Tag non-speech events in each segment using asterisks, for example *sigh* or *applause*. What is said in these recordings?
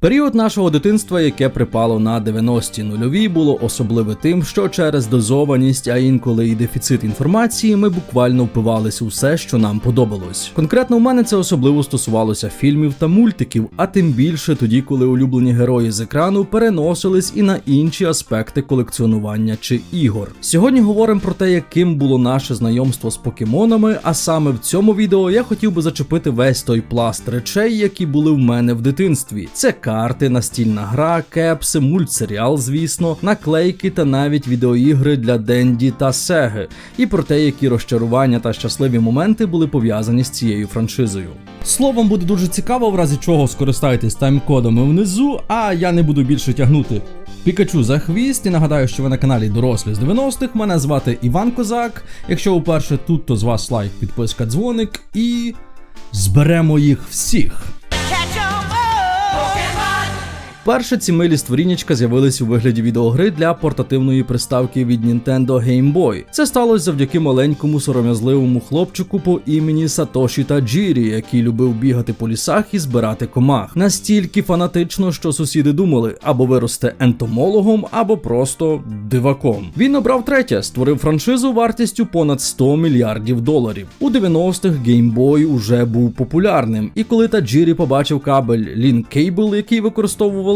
Період нашого дитинства, яке припало на 90-ті нульові, було особливе тим, що через дозованість, а інколи і дефіцит інформації, ми буквально впивалися у все, що нам подобалось. Конкретно у мене це особливо стосувалося фільмів та мультиків, а тим більше тоді, коли улюблені герої з екрану переносились і на інші аспекти колекціонування чи ігор. Сьогодні говоримо про те, яким було наше знайомство з покемонами. А саме в цьому відео я хотів би зачепити весь той пласт речей, які були в мене в дитинстві. Це карти, настільна гра, кепси, мультсеріал, звісно, наклейки та навіть відеоігри для Денді та Сеги, і про те, які розчарування та щасливі моменти були пов'язані з цією франшизою. Словом, буде дуже цікаво, в разі чого скористайтесь тайм-кодами внизу, а я не буду більше тягнути. Пікачу за хвіст і нагадаю, що ви на каналі Дорослі з 90-х. Мене звати Іван Козак. Якщо вперше тут, то з вас лайк, підписка, дзвоник і зберемо їх всіх. Перше ці милі створіннячка з'явились у вигляді відеогри для портативної приставки від Nintendo Game Boy. Це сталося завдяки маленькому сором'язливому хлопчику по імені Сатоші Таджірі, який любив бігати по лісах і збирати комах. Настільки фанатично, що сусіди думали, або виросте ентомологом, або просто диваком. Він обрав третє, створив франшизу вартістю понад 100 мільярдів доларів. У 90-х Game Boy уже був популярним, і коли Таджірі побачив кабель Link Cable, який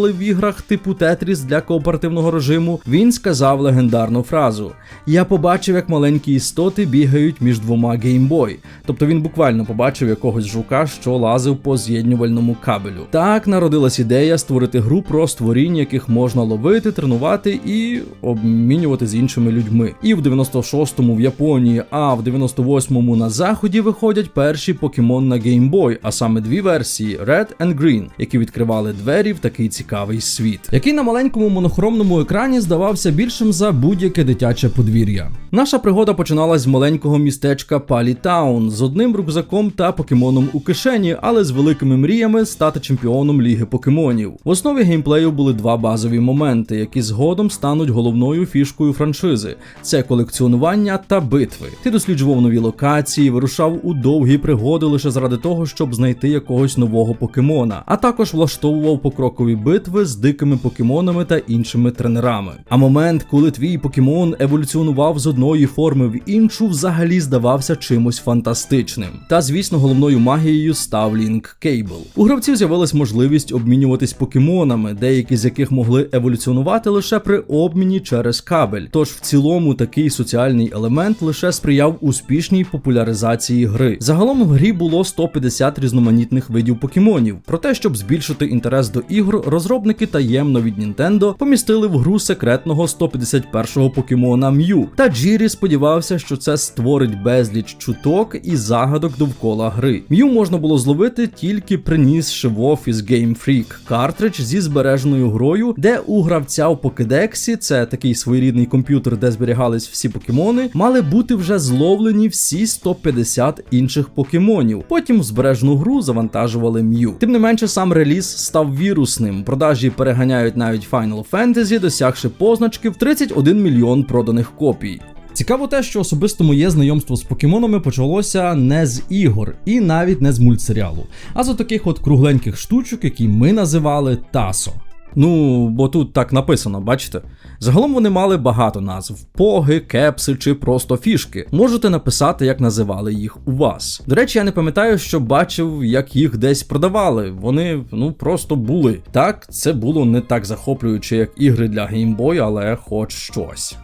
використовували в іграх типу Tetris для кооперативного режиму, він сказав легендарну фразу: Я побачив, як маленькі істоти бігають між двома Boy. Тобто він буквально побачив якогось жука, що лазив по з'єднювальному кабелю. Так народилась ідея створити гру про створінь, яких можна ловити, тренувати і обмінювати з іншими людьми. І в 96-му в Японії, а в 98-му на заході виходять перші покемон на Boy, а саме дві версії Red and Green, які відкривали двері в такий цікавий світ, який на маленькому монохромному екрані здавався більшим за будь-яке дитяче подвір'я. Наша пригода починалась з маленького містечка Палі Таун з одним рюкзаком та покемоном у кишені, але з великими мріями стати чемпіоном ліги покемонів. В основі геймплею були два базові моменти, які згодом стануть головною фішкою франшизи: це колекціонування та битви. Ти досліджував нові локації, вирушав у довгі пригоди лише заради того, щоб знайти якогось нового покемона, а також влаштовував покрокові битви з дикими покемонами та іншими тренерами. А момент, коли твій покемон еволюціонував з одної форми в іншу, взагалі здавався чимось фантастичним. Та звісно, головною магією став Link Cable. У гравців з'явилась можливість обмінюватись покемонами, деякі з яких могли еволюціонувати лише при обміні через кабель. Тож в цілому такий соціальний елемент лише сприяв успішній популяризації гри. Загалом в грі було 150 різноманітних видів покемонів. Проте, щоб збільшити інтерес до ігор, розробники таємно від Nintendo помістили в гру секретного 151-го покемона М'ю. Та Джірі сподівався, що це створить безліч чуток і загадок довкола гри. М'ю можна було зловити тільки принісши в офіс Game Freak картридж зі збереженою грою, де у гравця в покедексі, це такий своєрідний комп'ютер, де зберігались всі покемони, мали бути вже зловлені всі 150 інших покемонів. Потім в збережену гру завантажували М'ю. Тим не менше, сам реліз став вірусним. Продажі переганяють навіть Final Fantasy, досягши позначки в 31 мільйон проданих копій. Цікаво те, що особисто моє знайомство з покемонами почалося не з ігор і навіть не з мультсеріалу, а з таких от кругленьких штучок, які ми називали Тасо. Ну, бо тут так написано, бачите? Загалом вони мали багато назв: поги, кепси чи просто фішки. Можете написати, як називали їх у вас. До речі, я не пам'ятаю, що бачив, як їх десь продавали. Вони ну просто були. Так, це було не так захоплююче, як ігри для геймбою, але хоч щось.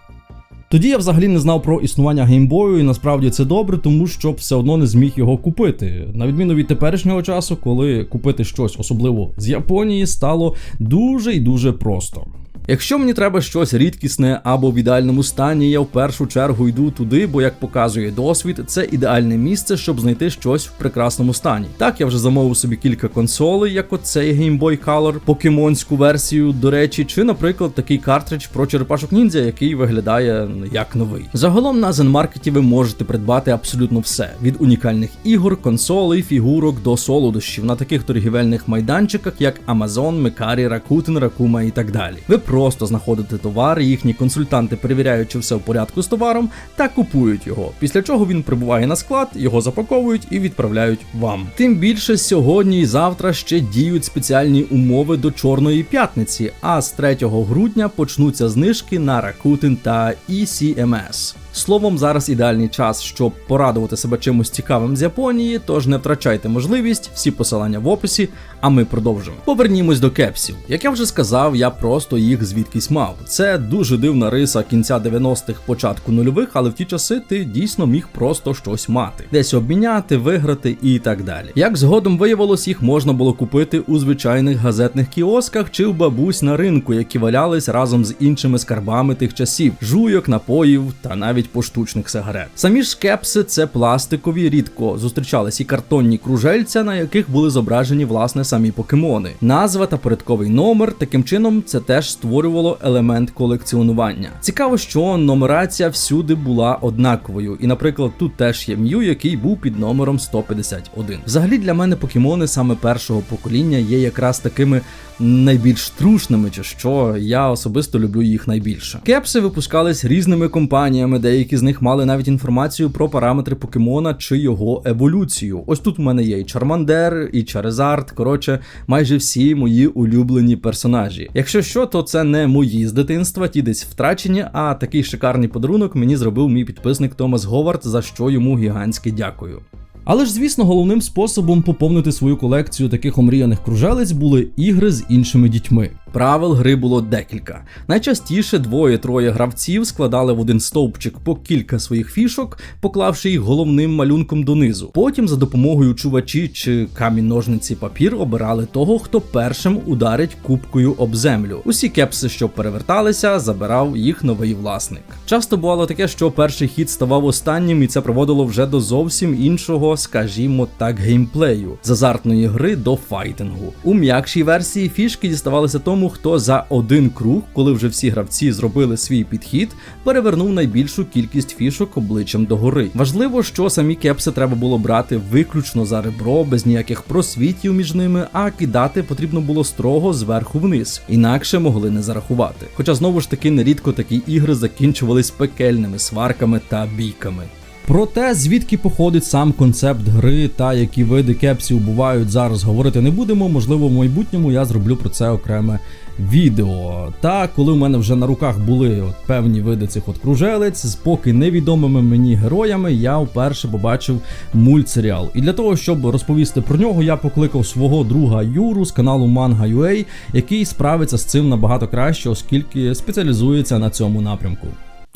Тоді я взагалі не знав про існування геймбою, і насправді це добре, тому що все одно не зміг його купити. На відміну від теперішнього часу, коли купити щось, особливо з Японії, стало дуже і дуже просто. Якщо мені треба щось рідкісне або в ідеальному стані, я в першу чергу йду туди, бо як показує досвід, це ідеальне місце, щоб знайти щось в прекрасному стані. Так, я вже замовив собі кілька консолей, як оцей Game Boy Color, покемонську версію, до речі, чи, наприклад, такий картридж про черепашок ніндзя, який виглядає як новий. Загалом на Zen ви можете придбати абсолютно все: від унікальних ігор, консолей, фігурок до солодощів на таких торгівельних майданчиках, як Amazon, Mercari, Rakuten, Rakuma і так далі. Ви просто знаходити товар, їхні консультанти перевіряють, чи все в порядку з товаром, та купують його. Після чого він прибуває на склад, його запаковують і відправляють вам. Тим більше сьогодні і завтра ще діють спеціальні умови до Чорної п'ятниці, а з 3 грудня почнуться знижки на Rakuten та ECMS. Словом, зараз ідеальний час, щоб порадувати себе чимось цікавим з Японії, тож не втрачайте можливість, всі посилання в описі, а ми продовжимо. Повернімось до кепсів. Як я вже сказав, я просто їх звідкись мав. Це дуже дивна риса кінця 90-х, початку нульових, але в ті часи ти дійсно міг просто щось мати, десь обміняти, виграти і так далі. Як згодом виявилось, їх можна було купити у звичайних газетних кіосках чи в бабусь на ринку, які валялись разом з іншими скарбами тих часів, жуйок, напоїв та навіть поштучних сигарет. Самі ж кепси це пластикові, рідко зустрічались і картонні кружельця, на яких були зображені власне самі покемони. Назва та порядковий номер таким чином це теж створювало елемент колекціонування. Цікаво, що нумерація всюди була однаковою, і, наприклад, тут теж є М'ю, який був під номером 151. Взагалі для мене покемони саме першого покоління є якраз такими найбільш трушними, чи що я особисто люблю їх найбільше. Кепси випускались різними компаніями, деякі з них мали навіть інформацію про параметри покемона чи його еволюцію. Ось тут у мене є і Чармандер, і Чарезард. Коротше, майже всі мої улюблені персонажі. Якщо що, то це не мої з дитинства, ті десь втрачені. А такий шикарний подарунок мені зробив мій підписник Томас Говард, за що йому гігантське дякую. Але ж, звісно, головним способом поповнити свою колекцію таких омріяних кружелиць були ігри з іншими дітьми. Правил гри було декілька. Найчастіше двоє-троє гравців складали в один стовпчик по кілька своїх фішок, поклавши їх головним малюнком донизу. Потім за допомогою чувачі чи камінь ножниці папір обирали того, хто першим ударить кубкою об землю. Усі кепси, що переверталися, забирав їх новий власник. Часто бувало таке, що перший хід ставав останнім, і це приводило вже до зовсім іншого, скажімо так, геймплею з азартної гри до файтингу. У м'якшій версії фішки діставалися тому, хто за один круг, коли вже всі гравці зробили свій підхід, перевернув найбільшу кількість фішок обличчям догори. Важливо, що самі кепси треба було брати виключно за ребро, без ніяких просвітів між ними, а кидати потрібно було строго зверху вниз, інакше могли не зарахувати. Хоча знову ж таки нерідко такі ігри закінчувались пекельними сварками та бійками. Про те, звідки походить сам концепт гри та які види кепсів бувають зараз, говорити не будемо. Можливо, в майбутньому я зроблю про це окреме відео. Та коли в мене вже на руках були от певні види цих от кружелець з поки невідомими мені героями, я вперше побачив мультсеріал. І для того, щоб розповісти про нього, я покликав свого друга Юру з каналу Manga.ua, який справиться з цим набагато краще, оскільки спеціалізується на цьому напрямку.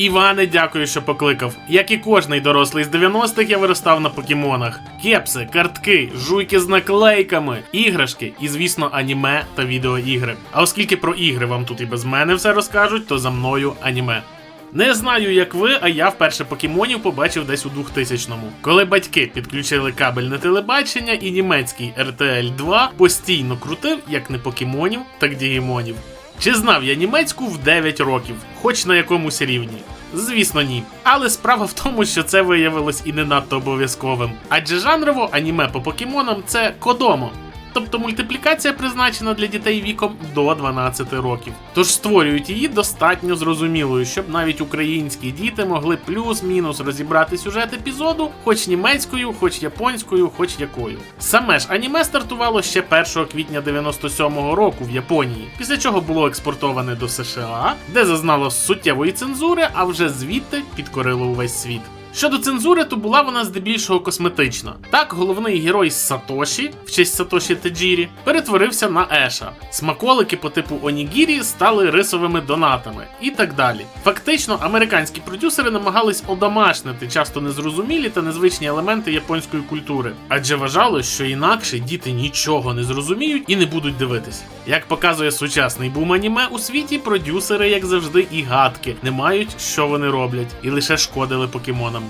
Іване, дякую, що покликав. Як і кожний дорослий з 90-х, я виростав на покемонах. Кепси, картки, жуйки з наклейками, іграшки і, звісно, аніме та відеоігри. А оскільки про ігри вам тут і без мене все розкажуть, то за мною аніме. Не знаю, як ви, а я вперше покемонів побачив десь у 2000-му, коли батьки підключили кабельне телебачення, і німецький RTL 2 постійно крутив як не покемонів, так дігімонів. Чи знав я німецьку в 9 років, хоч на якомусь рівні? Звісно, ні. Але справа в тому, що це виявилось і не надто обов'язковим. Адже жанрово аніме по покемонам це кодомо. Тобто мультиплікація призначена для дітей віком до 12 років. Тож створюють її достатньо зрозумілою, щоб навіть українські діти могли плюс-мінус розібрати сюжет епізоду, хоч німецькою, хоч японською, хоч якою. Саме ж аніме стартувало ще 1 квітня 97-го року в Японії, після чого було експортоване до США, де зазнало суттєвої цензури, а вже звідти підкорило увесь світ. Щодо цензури, то була вона здебільшого косметична. Так, головний герой Сатоші, в честь Сатоші Теджірі, перетворився на Еша. Смаколики по типу Онігірі стали рисовими донатами і так далі. Фактично, американські продюсери намагались одомашнити часто незрозумілі та незвичні елементи японської культури, адже вважали, що інакше діти нічого не зрозуміють і не будуть дивитись. Як показує сучасний бум аніме у світі, продюсери, як завжди, і гадки не мають, що вони роблять, і лише шкодили покемонам.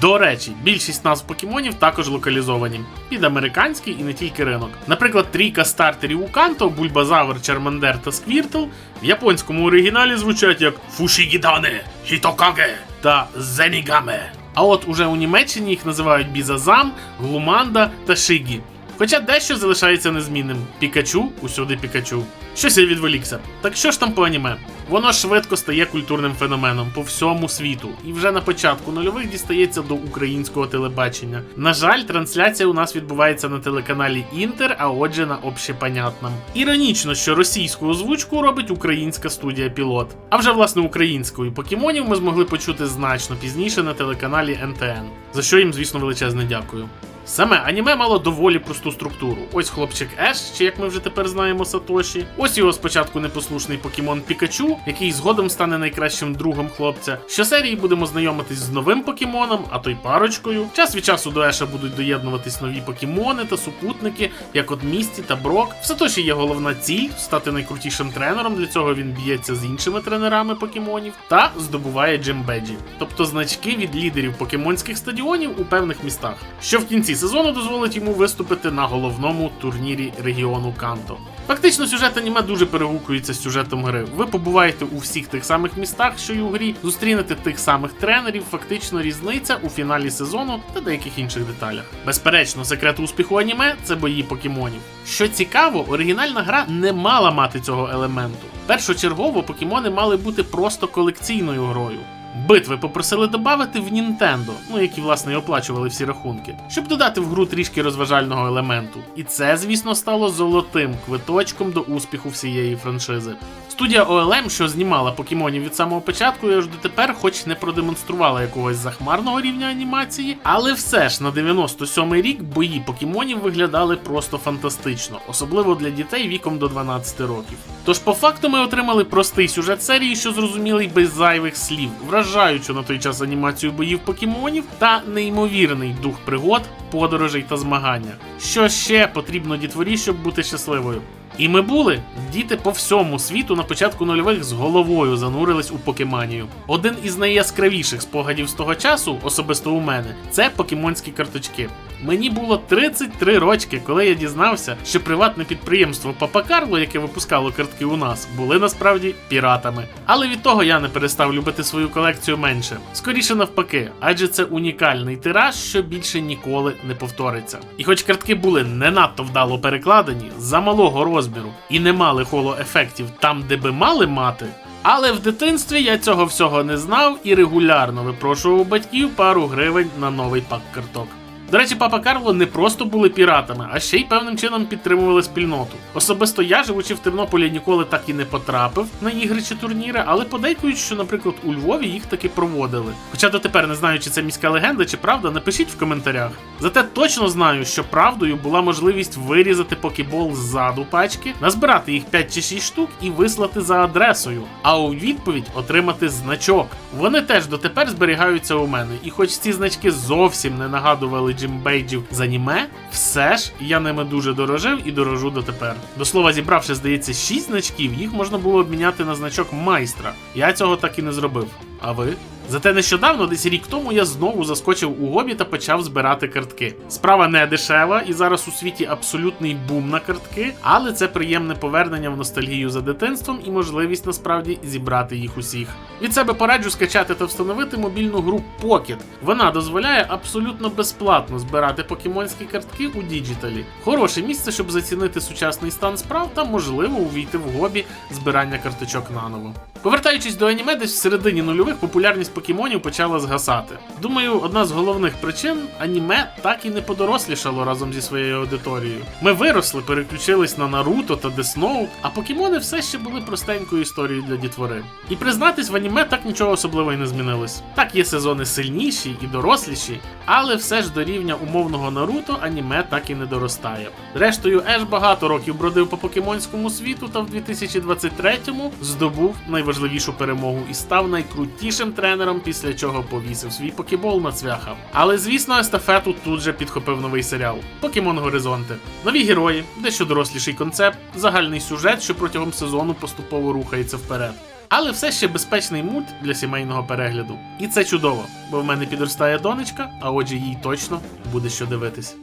До речі, більшість назв покемонів також локалізовані під американський і не тільки ринок. Наприклад, трійка стартерів у Канто, Бульбазавр, Чармандер та Сквіртл в японському оригіналі звучать як Фушігідане, Хітокаге та Зенігаме. А от уже у Німеччині їх називають Бізазам, Глуманда та Шигі. Хоча дещо залишається незмінним. Пікачу усюди Пікачу. Щось я відволікся. Так що ж там по аніме? Воно швидко стає культурним феноменом по всьому світу, і вже на початку нульових дістається до українського телебачення. На жаль, трансляція у нас відбувається на телеканалі Інтер, а отже на общепонятном. Іронічно, що російську озвучку робить українська студія Пілот. А вже власне українською покемонів ми змогли почути значно пізніше на телеканалі НТН, за що їм, звісно, величезне дякую. Саме аніме мало доволі просту структуру. Ось хлопчик Еш, чи як ми вже тепер знаємо Сатоші. Ось його спочатку непослушний покемон Пікачу, який згодом стане найкращим другом хлопця. Щосерії будемо знайомитись з новим покемоном, а то й парочкою. Час від часу до Еша будуть доєднуватись нові покемони та супутники, як от Місті та Брок. В Сатоші є головна ціль стати найкрутішим тренером. Для цього він б'ється з іншими тренерами покемонів та здобуває джембеджі, тобто значки від лідерів покемонських стадіонів у певних містах, що в кінці сезону дозволить йому виступити на головному турнірі регіону Канто. Фактично, сюжет аніме дуже перегукується з сюжетом гри. Ви побуваєте у всіх тих самих містах, що й у грі, зустрінете тих самих тренерів. Фактично різниця у фіналі сезону та деяких інших деталях. Безперечно, секрет успіху аніме це бої покемонів. Що цікаво, оригінальна гра не мала мати цього елементу. Першочергово покемони мали бути просто колекційною грою. Битви попросили додати в Nintendo, ну які власне і оплачували всі рахунки, щоб додати в гру трішки розважального елементу. І це, звісно, стало золотим квиточком до успіху всієї франшизи. Студія OLM, що знімала покемонів від самого початку, і аж дотепер, хоч не продемонструвала якогось захмарного рівня анімації, але все ж на 97-й рік бої покемонів виглядали просто фантастично, особливо для дітей віком до 12 років. Тож, по факту, ми отримали простий сюжет серії, що зрозумілий без зайвих слів, вражаючу на той час анімацію боїв покемонів та неймовірний дух пригод, подорожей та змагання. Що ще потрібно дітворі, щоб бути щасливою? І ми були діти по всьому світу на початку нульових з головою занурились у покеманію. Один із найяскравіших спогадів з того часу, особисто у мене, це покемонські карточки. Мені було 33 рочки, коли я дізнався, що приватне підприємство Папа Карло, яке випускало картки у нас, були насправді піратами. Але від того я не перестав любити свою колекцію менше. Скоріше навпаки, адже це унікальний тираж, що більше ніколи не повториться. І хоч картки були не надто вдало перекладені, за малого розміру і не мали холо-ефектів там, де би мали мати. Але в дитинстві я цього всього не знав і регулярно випрошував батьків пару гривень на новий пак карток. До речі, папа Карло не просто були піратами, а ще й певним чином підтримували спільноту. Особисто я, живучи в Тернополі, ніколи так і не потрапив на ігри чи турніри, але подейкують, що, наприклад, у Львові їх таки проводили. Хоча дотепер не знаю, чи це міська легенда, чи правда, напишіть в коментарях. Зате точно знаю, що правдою була можливість вирізати покебол ззаду пачки, назбирати їх 5 чи 6 штук і вислати за адресою, а у відповідь отримати значок. Вони теж дотепер зберігаються у мене, і хоч ці значки зовсім не нагадували джимбейджів з аніме, все ж я ними дуже дорожив і дорожу дотепер. До слова, зібравши, здається, 6 значків, їх можна було обміняти на значок майстра. Я цього так і не зробив. А ви? Зате нещодавно, десь рік тому, я знову заскочив у гобі та почав збирати картки. Справа не дешева, і зараз у світі абсолютний бум на картки, але це приємне повернення в ностальгію за дитинством і можливість насправді зібрати їх усіх. Від себе пораджу скачати та встановити мобільну гру Pocket. Вона дозволяє абсолютно безплатно збирати покемонські картки у діджиталі. Хороше місце, щоб зацінити сучасний стан справ та можливо увійти в гобі збирання карточок наново. Повертаючись до аніме, десь в середині нульових популярність покемонів почала згасати. Думаю, одна з головних причин аніме так і не подорослішало разом зі своєю аудиторією. Ми виросли, переключились на Наруто та Death а покемони все ще були простенькою історією для дітвори. І признатись, в аніме так нічого особливого і не змінилось. Так є сезони сильніші і доросліші, але все ж до рівня умовного Наруто аніме так і не доростає. Зрештою, Еш багато років бродив по покемонському світу та в 2023-му здобув найважливішу перемогу і став найкрутішим тренером, після чого повісив свій покебол на цвяха. Але звісно, естафету тут же підхопив новий серіал Покемон Горизонти. Нові герої, дещо доросліший концепт, загальний сюжет, що протягом сезону поступово рухається вперед. Але все ще безпечний мульт для сімейного перегляду. І це чудово, бо в мене підростає донечка, а отже, їй точно буде що дивитись.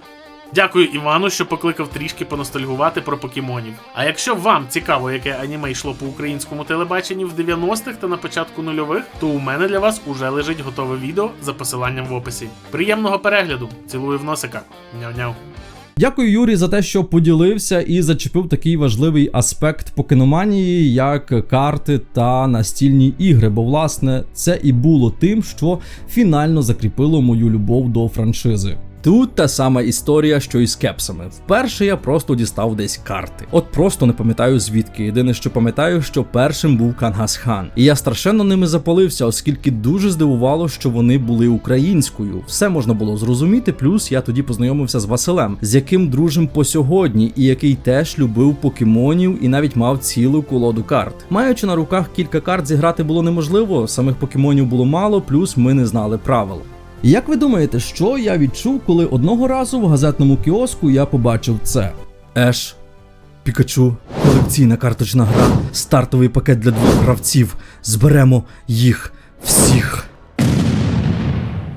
Дякую Івану, що покликав трішки поностальгувати про покемонів. А якщо вам цікаво, яке аніме йшло по українському телебаченні в 90-х та на початку нульових, то у мене для вас уже лежить готове відео за посиланням в описі. Приємного перегляду! Цілую в носика. Няу-няу. Дякую, Юрій, за те, що поділився і зачепив такий важливий аспект покеноманії, як карти та настільні ігри. Бо, власне, це і було тим, що фінально закріпило мою любов до франшизи. Тут та сама історія, що і з кепсами. Вперше я просто дістав десь карти. От просто не пам'ятаю звідки. Єдине, що пам'ятаю, що першим був Кангасхан. І я страшенно ними запалився, оскільки дуже здивувало, що вони були українською. Все можна було зрозуміти. Плюс я тоді познайомився з Василем, з яким дружим по сьогодні, і який теж любив покемонів і навіть мав цілу колоду карт. Маючи на руках кілька карт, зіграти було неможливо. Самих покемонів було мало, плюс ми не знали правил. Як ви думаєте, що я відчув, коли одного разу в газетному кіоску я побачив це? Еш, Пікачу, колекційна карточна гра, стартовий пакет для двох гравців. Зберемо їх всіх.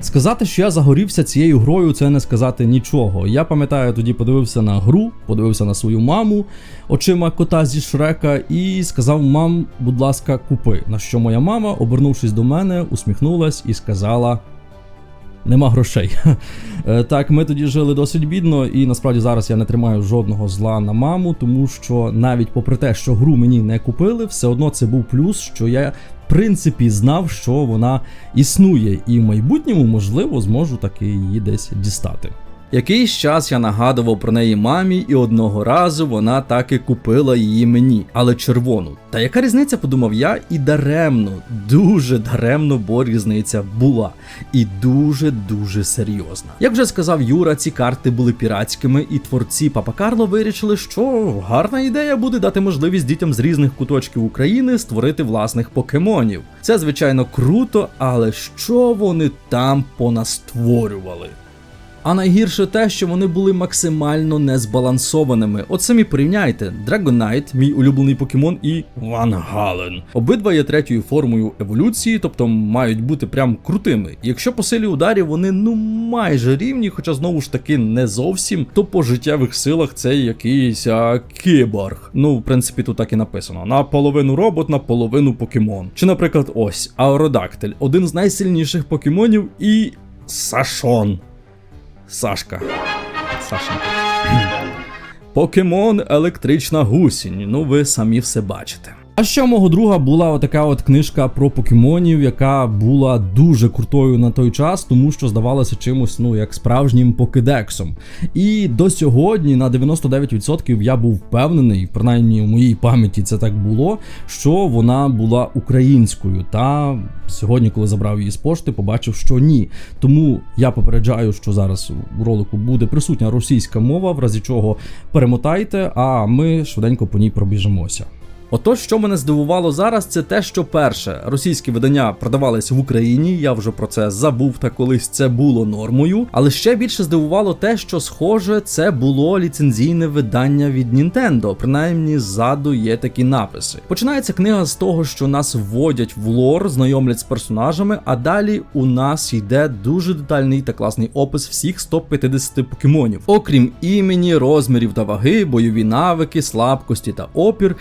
Сказати, що я загорівся цією грою, це не сказати нічого. Я пам'ятаю, тоді подивився на гру, подивився на свою маму очима кота зі Шрека і сказав: Мам, будь ласка, купи. На що моя мама, обернувшись до мене, усміхнулась і сказала: Нема грошей. *laughs* Е, Так, ми тоді жили досить бідно, і насправді зараз я не тримаю жодного зла на маму, тому що навіть попри те, що гру мені не купили, все одно це був плюс, що я в принципі знав, що вона існує, і в майбутньому, можливо, зможу таки її десь дістати. Якийсь час я нагадував про неї мамі, і одного разу вона таки купила її мені, але червону. Та яка різниця, подумав я, і даремно, дуже даремно, бо різниця була. І дуже-дуже серйозна. Як вже сказав Юра, ці карти були піратськими, і творці Папа Карло вирішили, що гарна ідея буде дати можливість дітям з різних куточків України створити власних покемонів. Це, звичайно, круто, але що вони там понастворювали? А найгірше те, що вони були максимально незбалансованими. От самі порівняйте: Dragonite, мій улюблений покемон, і Ван Гален. Обидва є третьою формою еволюції, тобто мають бути прям крутими. Якщо по силі ударів вони ну майже рівні, хоча знову ж таки не зовсім, то по життєвих силах це якийсь а, кіборг. Ну, в принципі, тут так і написано: наполовину робот, наполовину покемон. Чи, наприклад, ось Аеродактиль, один з найсильніших покемонів, і Сашон. Сашка. Сашенька. Покемон електрична гусінь. Ну ви самі все бачите. А ще у мого друга була отака от книжка про покемонів, яка була дуже крутою на той час, тому що здавалася чимось, ну як справжнім покедексом. І до сьогодні на 99% я був впевнений, принаймні у моїй пам'яті це так було, що вона була українською. Та сьогодні, коли забрав її з пошти, побачив, що ні. Тому я попереджаю, що зараз у ролику буде присутня російська мова, в разі чого перемотайте, а ми швиденько по ній пробіжимося. Отож, що мене здивувало зараз, це те, що перше російські видання продавались в Україні. Я вже про це забув, та колись це було нормою. Але ще більше здивувало те, що схоже, це було ліцензійне видання від Nintendo. Принаймні, ззаду є такі написи. Починається книга з того, що нас вводять в лор, знайомлять з персонажами, а далі у нас йде дуже детальний та класний опис всіх 150 покемонів, окрім імені, розмірів та ваги, бойові навики, слабкості та опір,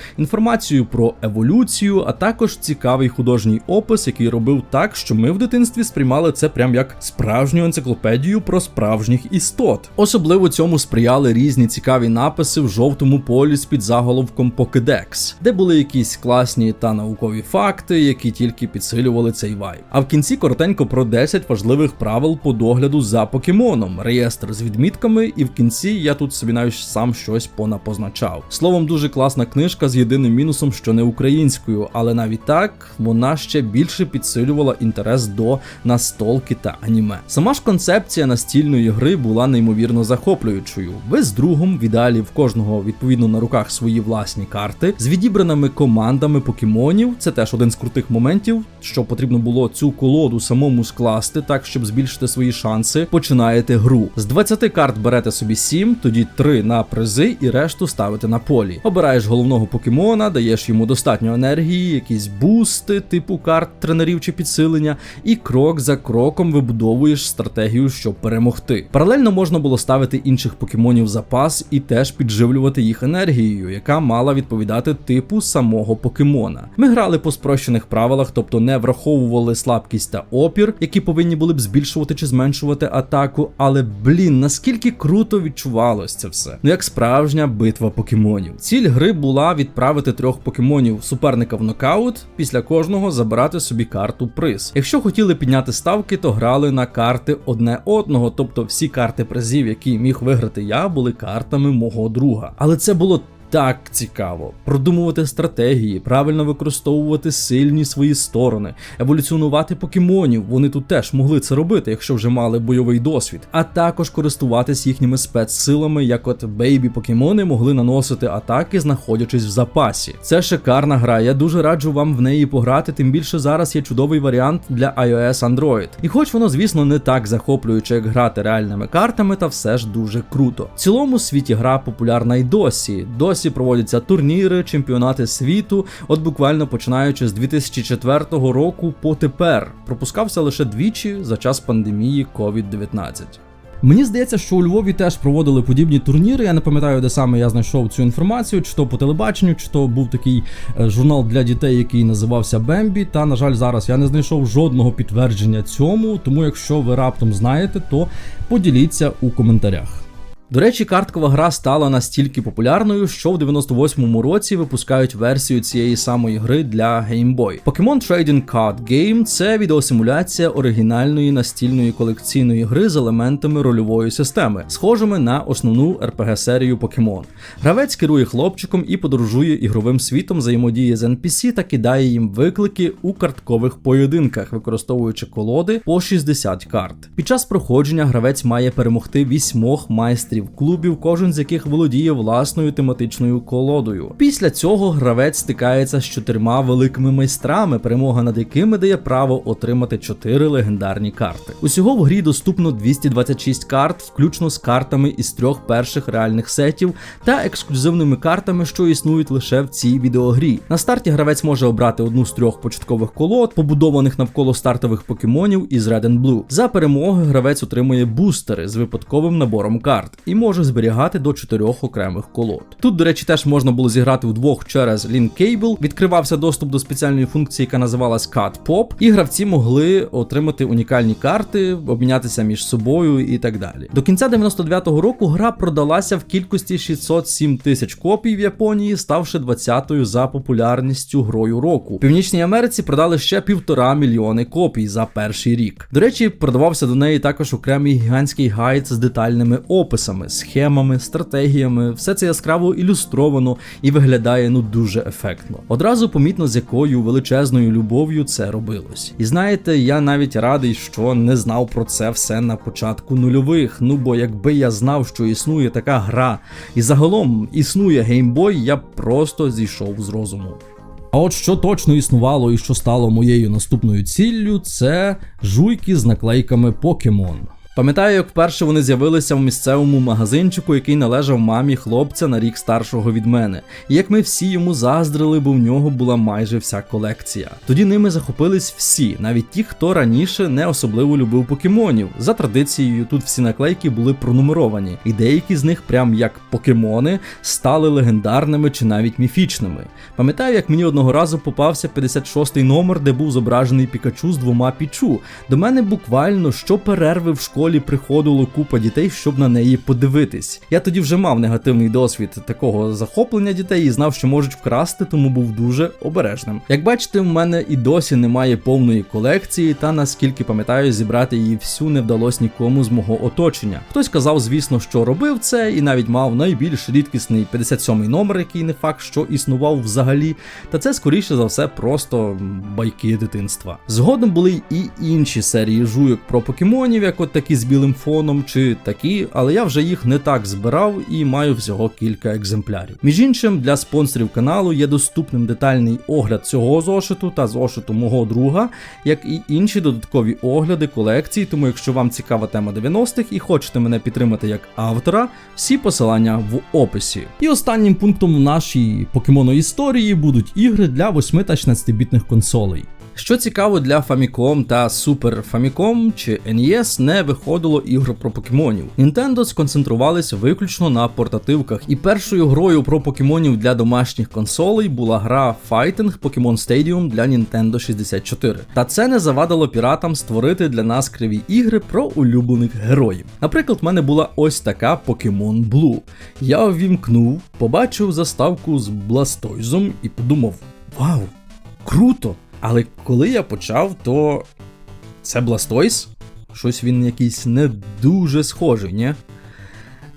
інформацію про еволюцію, а також цікавий художній опис, який робив так, що ми в дитинстві сприймали це прям як справжню енциклопедію про справжніх істот. Особливо цьому сприяли різні цікаві написи в жовтому полі з під заголовком Pokédex, де були якісь класні та наукові факти, які тільки підсилювали цей вайб. А в кінці коротенько про 10 важливих правил по догляду за покемоном, реєстр з відмітками, і в кінці я тут собі навіть сам щось понапозначав. Словом, дуже класна книжка з єдиним мінусом, що не українською, але навіть так вона ще більше підсилювала інтерес до настолки та аніме. Сама ж концепція настільної гри була неймовірно захоплюючою. Ви з другом, в ідеалі в кожного відповідно на руках свої власні карти з відібраними командами покемонів. Це теж один з крутих моментів, що потрібно було цю колоду самому скласти, так щоб збільшити свої шанси. Починаєте гру. З 20 карт берете собі 7, тоді 3 на призи і решту ставите на полі. Обираєш головного покемона, даєш йому достатньо енергії, якісь бусти, типу карт тренерів чи підсилення, і крок за кроком вибудовуєш стратегію, щоб перемогти. Паралельно можна було ставити інших покемонів запас і теж підживлювати їх енергією, яка мала відповідати типу самого покемона. Ми грали по спрощених правилах, тобто не враховували слабкість та опір, які повинні були б збільшувати чи зменшувати атаку. Але блін, наскільки круто відчувалось це все. Ну як справжня битва покемонів. Ціль гри була відправити трьох покемонів суперника в нокаут, після кожного забирати собі карту приз. Якщо хотіли підняти ставки, то грали на карти одне одного, тобто всі карти призів, які міг виграти я, були картами мого друга. Але це було так цікаво продумувати стратегії, правильно використовувати сильні свої сторони, еволюціонувати покемонів. Вони тут теж могли це робити, якщо вже мали бойовий досвід, а також користуватись їхніми спецсилами, як от бейбі покемони могли наносити атаки, знаходячись в запасі. Це шикарна гра. Я дуже раджу вам в неї пограти. Тим більше зараз є чудовий варіант для iOS Android. І хоч воно, звісно, не так захоплююче, як грати реальними картами, та все ж дуже круто. В цілому світі гра популярна й досі. Досі проводяться турніри, чемпіонати світу, от буквально починаючи з 2004 року по тепер. Пропускався лише двічі за час пандемії COVID-19. Мені здається, що у Львові теж проводили подібні турніри. Я не пам'ятаю, де саме я знайшов цю інформацію, чи то по телебаченню, чи то був такий е, журнал для дітей, який називався Бембі. Та на жаль, зараз я не знайшов жодного підтвердження цьому. Тому, якщо ви раптом знаєте, то поділіться у коментарях. До речі, карткова гра стала настільки популярною, що в 98-му році випускають версію цієї самої гри для Game Boy. Pokemon Trading Card Game – це відеосимуляція оригінальної настільної колекційної гри з елементами рольової системи, схожими на основну RPG серію Pokemon. Гравець керує хлопчиком і подорожує ігровим світом, взаємодіє з NPC та кидає їм виклики у карткових поєдинках, використовуючи колоди по 60 карт. Під час проходження гравець має перемогти вісьмох майстрів клубів, кожен з яких володіє власною тематичною колодою. Після цього гравець стикається з чотирма великими майстрами, перемога над якими дає право отримати чотири легендарні карти. Усього в грі доступно 226 карт, включно з картами із трьох перших реальних сетів та ексклюзивними картами, що існують лише в цій відеогрі. На старті гравець може обрати одну з трьох початкових колод, побудованих навколо стартових покемонів із Red and Blue. За перемоги гравець отримує бустери з випадковим набором карт і може зберігати до чотирьох окремих колод. Тут, до речі, теж можна було зіграти вдвох через Link Cable, відкривався доступ до спеціальної функції, яка називалась Cut Pop, і гравці могли отримати унікальні карти, обмінятися між собою і так далі. До кінця 99-го року гра продалася в кількості 607 тисяч копій в Японії, ставши 20-ю за популярністю грою року. В Північній Америці продали ще півтора мільйони копій за перший рік. До речі, продавався до неї також окремий гігантський гайд з детальними описами, схемами, стратегіями. Все це яскраво ілюстровано і виглядає ну дуже ефектно. Одразу помітно, з якою величезною любов'ю це робилось. І знаєте, я навіть радий, що не знав про це все на початку нульових. Ну бо якби я знав, що існує така гра, і загалом існує геймбой, я просто зійшов з розуму. А от що точно існувало і що стало моєю наступною ціллю, це жуйки з наклейками Покемон. Пам'ятаю, як вперше вони з'явилися в місцевому магазинчику, який належав мамі хлопця на рік старшого від мене. І як ми всі йому заздрили, бо в нього була майже вся колекція. Тоді ними захопились всі, навіть ті, хто раніше не особливо любив покемонів. За традицією, тут всі наклейки були пронумеровані, і деякі з них, прям як покемони, стали легендарними чи навіть міфічними. Пам'ятаю, як мені одного разу попався 56-й номер, де був зображений Пікачу з двома пічу. До мене буквально що перерви в школі приходило купа дітей, щоб на неї подивитись. Я тоді вже мав негативний досвід такого захоплення дітей і знав, що можуть вкрасти, тому був дуже обережним. Як бачите, в мене і досі немає повної колекції, та наскільки пам'ятаю, зібрати її всю не вдалося нікому з мого оточення. Хтось казав, звісно, що робив це, і навіть мав найбільш рідкісний 57-й номер, який не факт, що існував взагалі. Та це скоріше за все просто байки дитинства. Згодом були і інші серії жуйок про покемонів, як от такі з білим фоном чи такі, але я вже їх не так збирав і маю всього кілька екземплярів. Між іншим, для спонсорів каналу є доступним детальний огляд цього зошиту та зошиту мого друга, як і інші додаткові огляди колекції. Тому, якщо вам цікава тема 90-х і хочете мене підтримати як автора, всі посилання в описі. І останнім пунктом нашій покемоно історії будуть ігри для 8 та 16-бітних консолей. Що цікаво для Famicom та Super Famicom чи NES не виходило ігор про покемонів. Nintendo сконцентрувалися виключно на портативках, і першою грою про покемонів для домашніх консолей була гра Fighting Pokemon Stadium для Nintendo 64. Та це не завадило піратам створити для нас криві ігри про улюблених героїв. Наприклад, в мене була ось така Pokemon Blue. Я ввімкнув, побачив заставку з Бластойзом і подумав: Вау, круто! Але коли я почав, то це Бластойс? Щось він якийсь не дуже схожий, ні?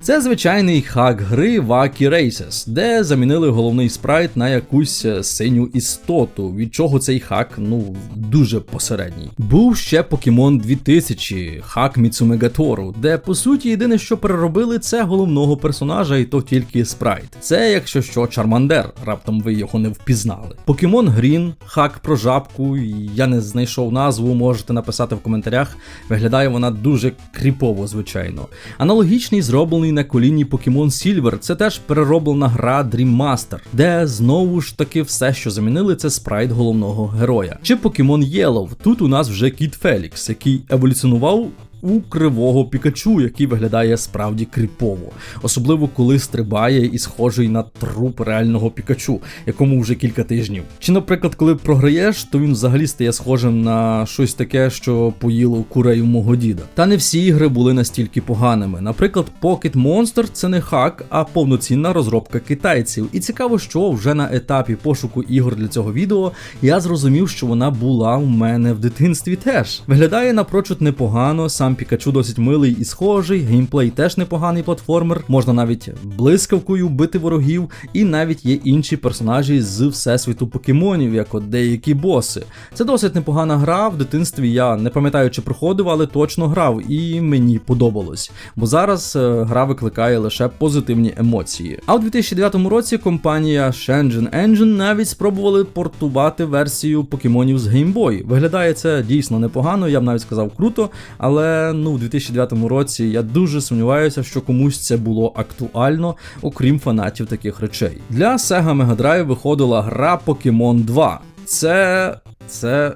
Це звичайний хак гри Wacky Races, де замінили головний спрайт на якусь е, синю істоту, від чого цей хак ну дуже посередній. Був ще Pokemon 2000, хак Міцумегатору, де по суті єдине, що переробили, це головного персонажа, і то тільки спрайт. Це, якщо що, Чармандер, раптом ви його не впізнали. Pokemon Green, хак про жабку, я не знайшов назву, можете написати в коментарях. Виглядає вона дуже кріпово, звичайно. Аналогічний зроблений на коліні Pokemon Silver, це теж перероблена гра Dream Master, де знову ж таки все, що замінили, це спрайт головного героя. Чи Pokemon Yellow, тут у нас вже кіт Фелікс, який еволюціонував. У кривого Пікачу, який виглядає справді кріпово, особливо коли стрибає і схожий на труп реального Пікачу, якому вже кілька тижнів. Чи, наприклад, коли програєш, то він взагалі стає схожим на щось таке, що поїло курею мого діда. Та не всі ігри були настільки поганими. Наприклад, Pocket Monster це не хак, а повноцінна розробка китайців. І цікаво, що вже на етапі пошуку ігор для цього відео я зрозумів, що вона була у мене в дитинстві теж. Виглядає напрочуд непогано, сам Пікачу досить милий і схожий, геймплей теж непоганий платформер, можна навіть блискавкою бити ворогів, і навіть є інші персонажі з всесвіту покемонів, як от деякі боси. Це досить непогана гра. В дитинстві я не пам'ятаю, чи проходив, але точно грав, і мені подобалось. Бо зараз е, гра викликає лише позитивні емоції. А у 2009 році компанія Shenzhen Engine навіть спробували портувати версію покемонів з Game. Виглядає це дійсно непогано, я б навіть сказав круто, але ну, у 2009 році я дуже сумніваюся, що комусь це було актуально, окрім фанатів таких речей. Для Sega Mega Drive виходила гра Pokemon 2. Це. це.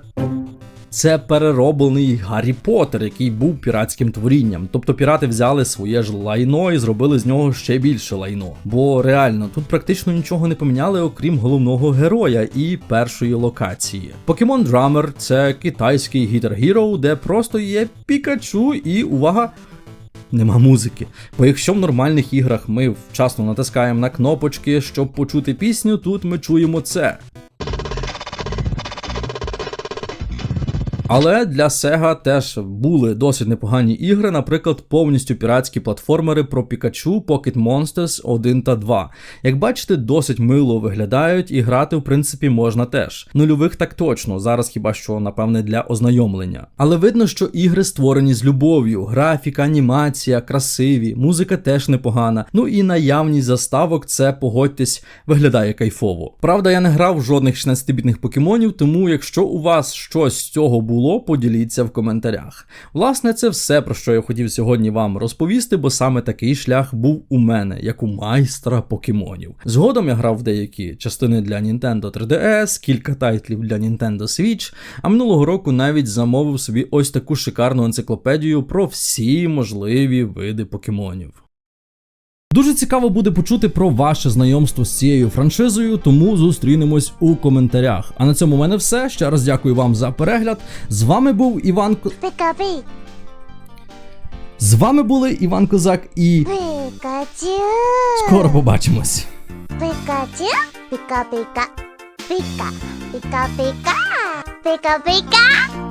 Це перероблений Гаррі Поттер, який був піратським творінням. Тобто пірати взяли своє ж лайно і зробили з нього ще більше лайно. Бо реально тут практично нічого не поміняли, окрім головного героя і першої локації. Pokemon Drummer – це китайський Guitar Hero, де просто є Пікачу і увага. Нема музики. Бо якщо в нормальних іграх ми вчасно натискаємо на кнопочки, щоб почути пісню, тут ми чуємо це. Але для Sega теж були досить непогані ігри, наприклад, повністю піратські платформери про Пікачу Pocket Monsters 1 та 2. Як бачите, досить мило виглядають і грати, в принципі, можна теж. Нульових так точно, зараз хіба що, напевне, для ознайомлення. Але видно, що ігри створені з любов'ю, графіка, анімація, красиві, музика теж непогана. Ну і наявність заставок, це погодьтесь, виглядає кайфово. Правда, я не грав жодних 16-бітних покемонів, тому якщо у вас щось з цього було, поділіться в коментарях. Власне, це все, про що я хотів сьогодні вам розповісти, бо саме такий шлях був у мене, як у майстра покемонів. Згодом я грав в деякі частини для Nintendo 3DS, кілька тайтлів для Nintendo Switch, а минулого року навіть замовив собі ось таку шикарну енциклопедію про всі можливі види покемонів. Дуже цікаво буде почути про ваше знайомство з цією франшизою, тому зустрінемось у коментарях. А на цьому в мене все. Ще раз дякую вам за перегляд. З вами був Іван Ко... З вами були Іван Козак і Пикачу, скоро побачимось. Пикачу, пика-пика, пика, пика-пика, пика-пика.